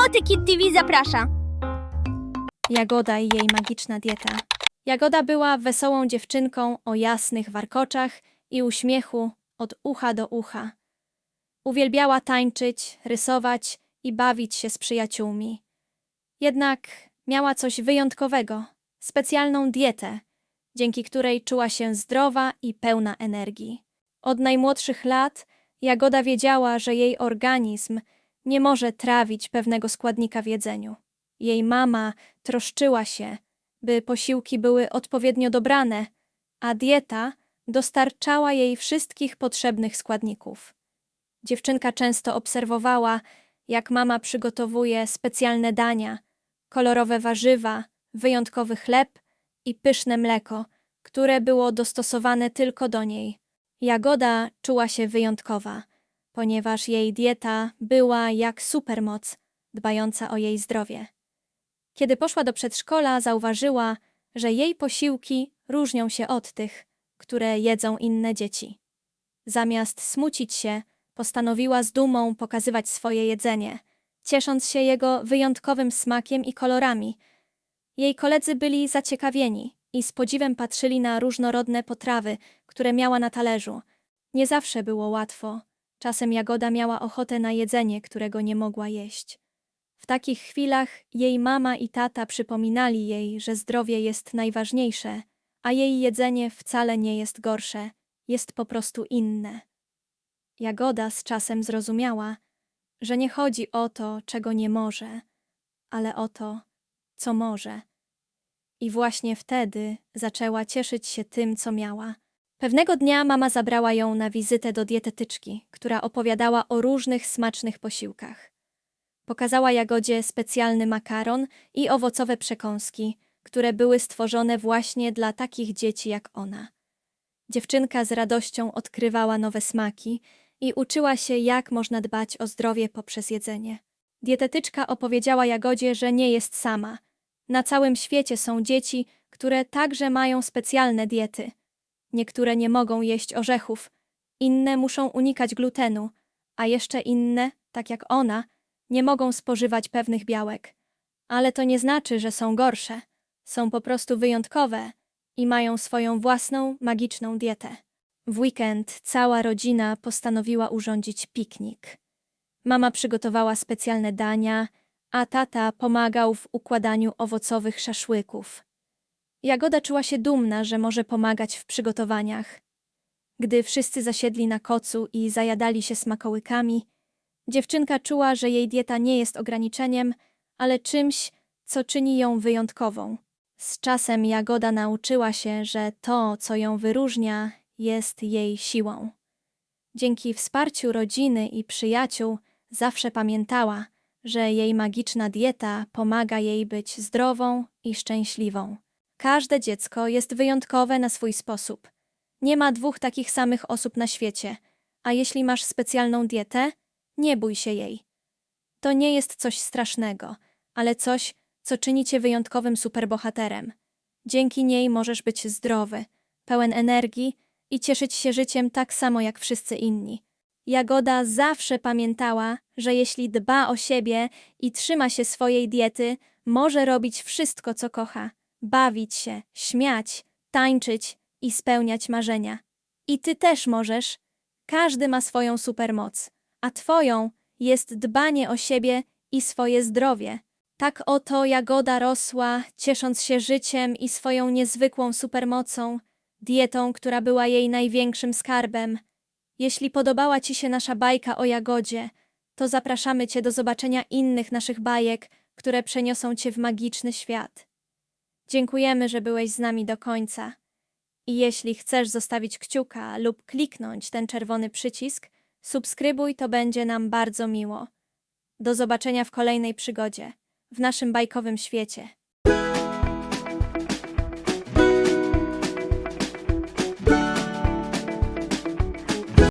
Motykit TV zaprasza. Jagoda i jej magiczna dieta. Jagoda była wesołą dziewczynką o jasnych warkoczach i uśmiechu od ucha do ucha. Uwielbiała tańczyć, rysować i bawić się z przyjaciółmi. Jednak miała coś wyjątkowego specjalną dietę, dzięki której czuła się zdrowa i pełna energii. Od najmłodszych lat Jagoda wiedziała, że jej organizm nie może trawić pewnego składnika w jedzeniu. Jej mama troszczyła się, by posiłki były odpowiednio dobrane, a dieta dostarczała jej wszystkich potrzebnych składników. Dziewczynka często obserwowała, jak mama przygotowuje specjalne dania, kolorowe warzywa, wyjątkowy chleb i pyszne mleko, które było dostosowane tylko do niej. Jagoda czuła się wyjątkowa, ponieważ jej dieta była jak supermoc, dbająca o jej zdrowie. Kiedy poszła do przedszkola, zauważyła, że jej posiłki różnią się od tych, które jedzą inne dzieci. Zamiast smucić się, postanowiła z dumą pokazywać swoje jedzenie, ciesząc się jego wyjątkowym smakiem i kolorami. Jej koledzy byli zaciekawieni i z podziwem patrzyli na różnorodne potrawy, które miała na talerzu. Nie zawsze było łatwo. Czasem Jagoda miała ochotę na jedzenie, którego nie mogła jeść. W takich chwilach jej mama i tata przypominali jej, że zdrowie jest najważniejsze, a jej jedzenie wcale nie jest gorsze, jest po prostu inne. Jagoda z czasem zrozumiała, że nie chodzi o to, czego nie może, ale o to, co może. I właśnie wtedy zaczęła cieszyć się tym, co miała. Pewnego dnia mama zabrała ją na wizytę do dietetyczki, która opowiadała o różnych smacznych posiłkach. Pokazała Jagodzie specjalny makaron i owocowe przekąski, które były stworzone właśnie dla takich dzieci jak ona. Dziewczynka z radością odkrywała nowe smaki i uczyła się, jak można dbać o zdrowie poprzez jedzenie. Dietetyczka opowiedziała Jagodzie, że nie jest sama. Na całym świecie są dzieci, które także mają specjalne diety. Niektóre nie mogą jeść orzechów, inne muszą unikać glutenu, a jeszcze inne, tak jak ona, nie mogą spożywać pewnych białek. Ale to nie znaczy, że są gorsze. Są po prostu wyjątkowe i mają swoją własną, magiczną dietę. W weekend cała rodzina postanowiła urządzić piknik. Mama przygotowała specjalne dania, a tata pomagał w układaniu owocowych szaszłyków. Jagoda czuła się dumna, że może pomagać w przygotowaniach. Gdy wszyscy zasiedli na kocu i zajadali się smakołykami, dziewczynka czuła, że jej dieta nie jest ograniczeniem, ale czymś, co czyni ją wyjątkową. Z czasem Jagoda nauczyła się, że to, co ją wyróżnia, jest jej siłą. Dzięki wsparciu rodziny i przyjaciół zawsze pamiętała, że jej magiczna dieta pomaga jej być zdrową i szczęśliwą. Każde dziecko jest wyjątkowe na swój sposób. Nie ma dwóch takich samych osób na świecie, a jeśli masz specjalną dietę, nie bój się jej. To nie jest coś strasznego, ale coś, co czyni cię wyjątkowym superbohaterem. Dzięki niej możesz być zdrowy, pełen energii i cieszyć się życiem tak samo jak wszyscy inni. Jagoda zawsze pamiętała, że jeśli dba o siebie i trzyma się swojej diety, może robić wszystko, co kocha. Bawić się, śmiać, tańczyć i spełniać marzenia. I ty też możesz. Każdy ma swoją supermoc, a twoją jest dbanie o siebie i swoje zdrowie. Tak oto Jagoda rosła, ciesząc się życiem i swoją niezwykłą supermocą, dietą, która była jej największym skarbem. Jeśli podobała Ci się nasza bajka o Jagodzie, to zapraszamy Cię do zobaczenia innych naszych bajek, które przeniosą Cię w magiczny świat. Dziękujemy, że byłeś z nami do końca. I jeśli chcesz zostawić kciuka lub kliknąć ten czerwony przycisk, subskrybuj, to będzie nam bardzo miło. Do zobaczenia w kolejnej przygodzie, w naszym bajkowym świecie.